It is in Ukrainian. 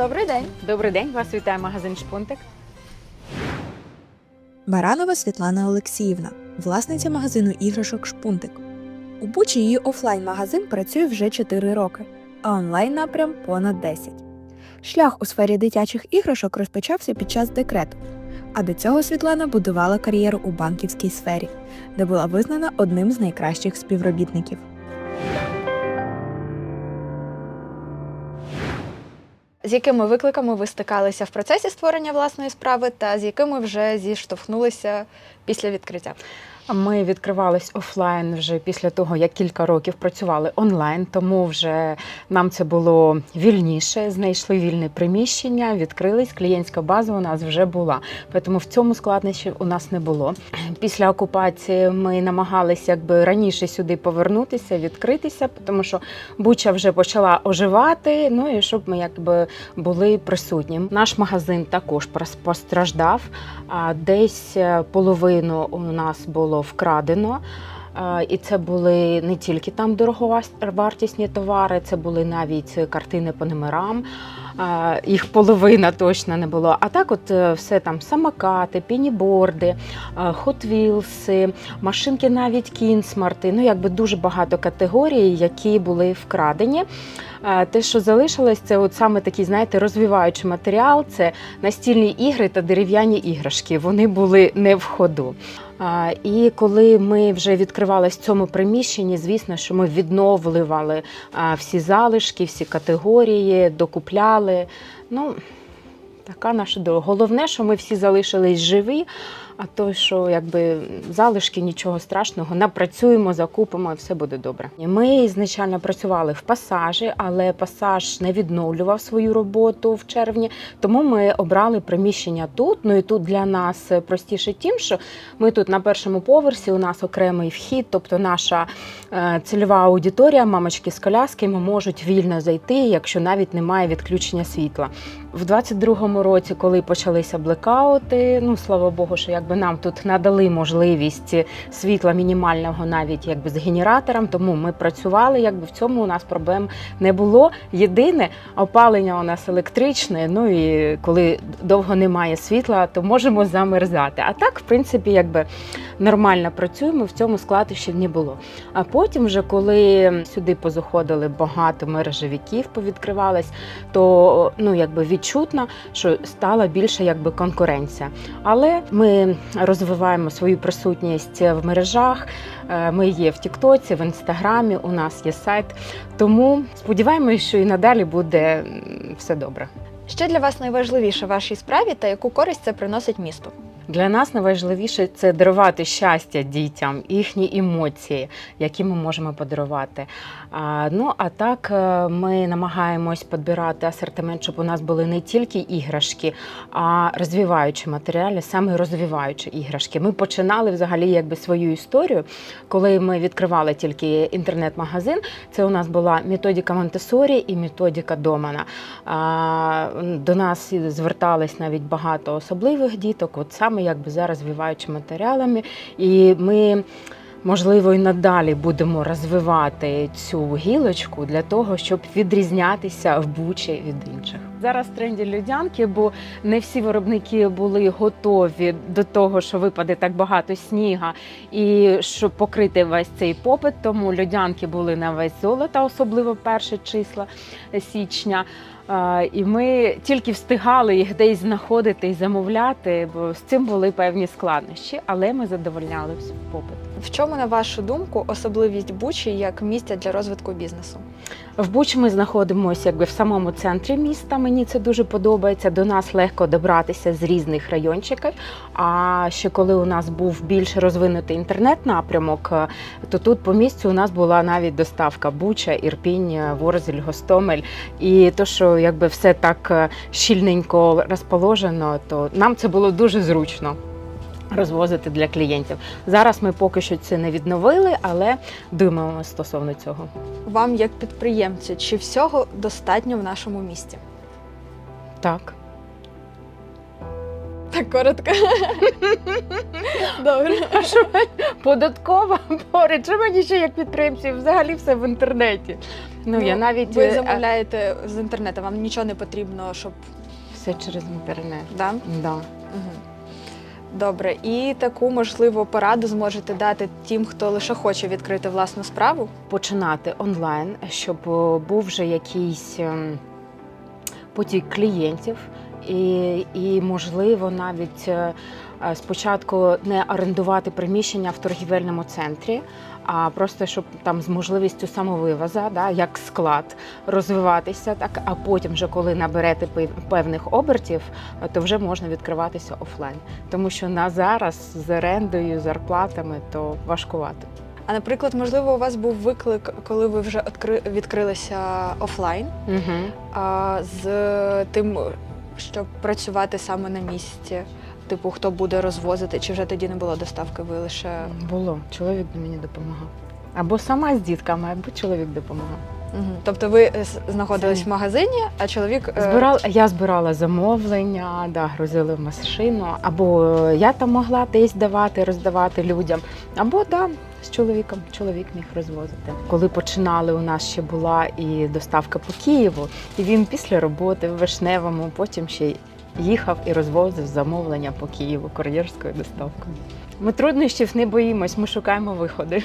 Добрий день. Добрий день, вас вітає магазин Шпунтик. Баранова Світлана Олексіївна, власниця магазину іграшок Шпунтик. У Бучі її офлайн-магазин працює вже 4 роки, а онлайн-напрям понад 10. Шлях у сфері дитячих іграшок розпочався під час декрету. А до цього Світлана будувала кар'єру у банківській сфері, де була визнана одним з найкращих співробітників. З якими викликами ви стикалися в процесі створення власної справи та з якими вже зіштовхнулися після відкриття? Ми відкривались офлайн вже після того, як кілька років працювали онлайн, тому вже нам це було вільніше. Знайшли вільне приміщення, відкрились. Клієнтська база у нас вже була. Тому в цьому складнощів у нас не було. Після окупації ми намагалися якби раніше сюди повернутися, відкритися, тому що Буча вже почала оживати. Ну і щоб ми якби були присутні. Наш магазин також постраждав. А Десь е, половину у нас було вкрадено. Е, І це були не тільки там дороговартісні товари, це були навіть картини по номерам. Е, Їх половина точно не було. А так, от е, все там самокати, пініборди, хотвілси, машинки навіть кінсмарти. Ну, якби дуже багато категорій, які були вкрадені. Те, що залишилось, це от саме такий, знаєте, розвиваючий матеріал. Це настільні ігри та дерев'яні іграшки. Вони були не в ходу. І коли ми вже відкривалися в цьому приміщенні, звісно, що ми відновлювали всі залишки, всі категорії, докупляли. Ну, така наша доля. Головне, що ми всі залишились живі, а то, що якби залишки нічого страшного, напрацюємо, закупимо і все буде добре. Ми ізначально працювали в пасажі, але пасаж не відновлював свою роботу в червні, тому ми обрали приміщення тут. Ну і тут для нас простіше тим, що ми тут на першому поверсі, у нас окремий вхід, тобто наша е, цільова аудиторія, мамочки з колясками можуть вільно зайти, якщо навіть немає відключення світла. В 22-му році, коли почалися блекаути, ну слава Богу, що якби нам тут надали можливість світла мінімального навіть якби з генератором, тому ми працювали, якби в цьому у нас проблем не було. Єдине опалення у нас електричне. Ну і коли довго немає світла, то можемо замерзати. А так, в принципі, якби нормально працюємо, в цьому складищів не було. А потім, вже коли сюди позаходили багато мережевиків, повідкривались, то ну якби відчутно, що стала більше якби конкуренція. Але ми розвиваємо свою присутність в мережах. е, Ми є в Тіктоці, в Інстаграмі. У нас є сайт. Тому сподіваємося, що і надалі буде все добре. Що для вас найважливіше в вашій справі та яку користь це приносить місту? Для нас найважливіше це дарувати щастя дітям, їхні емоції, які ми можемо подарувати. Ну а так е, ми намагаємось підбирати асортимент, щоб у нас були не тільки іграшки, а розвиваючі матеріали, саме розвиваючі іграшки. Ми починали взагалі якби свою історію, коли ми відкривали тільки інтернет-магазин. Це у нас була методика Монтесорі і методика Домана. До нас звертались навіть багато особливих діток, от саме якби за розвиваючими матеріалами. І ми. Можливо, і надалі будемо розвивати цю гілочку для того, щоб відрізнятися в бучі від інших. Зараз тренді льодянки, бо не всі виробники були готові до того, що випаде так багато сніга, і щоб покрити весь цей попит. Тому льодянки були на весь золото, особливо перші числа січня. І ми тільки встигали їх десь знаходити і замовляти, бо з цим були певні складнощі, але ми задовольняли попит. В чому, на вашу думку, особливість Бучі як місця для розвитку бізнесу? В Бучі ми знаходимося якби в самому центрі міста. Мені це дуже подобається. До нас легко добратися з різних райончиків. А ще коли у нас був більш розвинутий інтернет-напрямок, е, то тут по місцю у нас була навіть доставка Буча, Ірпінь, е, Ворзель, Гостомель. І то, що якби все так е, щільненько розположено, то нам це було дуже зручно. Розвозити для клієнтів. Зараз ми поки що це не відновили, але думаємо стосовно цього. Вам, як підприємцю, чи всього достатньо в нашому місті? Так. Так коротко. Добре. А що податкова поряд? Що мені ще як підприємці? Взагалі все в інтернеті. Ну, я навіть ви е, замовляєте з інтернету, вам нічого не потрібно, щоб все через інтернет. да? Да. Угу. Добре, і таку можливо пораду зможете дати тим, хто лише хоче відкрити власну справу. починати онлайн, щоб е, був вже якийсь ем, потік клієнтів, і, і можливо навіть е, е, спочатку не орендувати приміщення в торгівельному центрі, а просто щоб там з можливістю самовивоза, да, як склад, розвиватися, так а потім, вже коли наберете пев- певних обертів, то вже можна відкриватися офлайн. Тому що на зараз з орендою, зарплатами то важкувато. А наприклад, можливо, у вас був виклик, коли ви вже відкри- відкрилися офлайн, Угу. а з тим, щоб працювати саме на місці. Типу, хто буде розвозити, чи вже тоді не було доставки, ви лише Було. Чоловік мені допомагав. Або сама з дітками, або чоловік допомагав. Мгм. тобто ви е, знаходились Самі. в магазині, а чоловік е, Збирала, я збирала замовлення, да, грузили в машину, або е, я там могла десь давати, роздавати людям, або да, з чоловіком. Чоловік міг розвозити. Коли починали, у нас ще була і доставка по Києву, і він після роботи в Вишневому потім ще їхав і розвозив замовлення по Києву кур'єрською доставкою. Ми труднощів не боїмось, ми шукаємо виходи.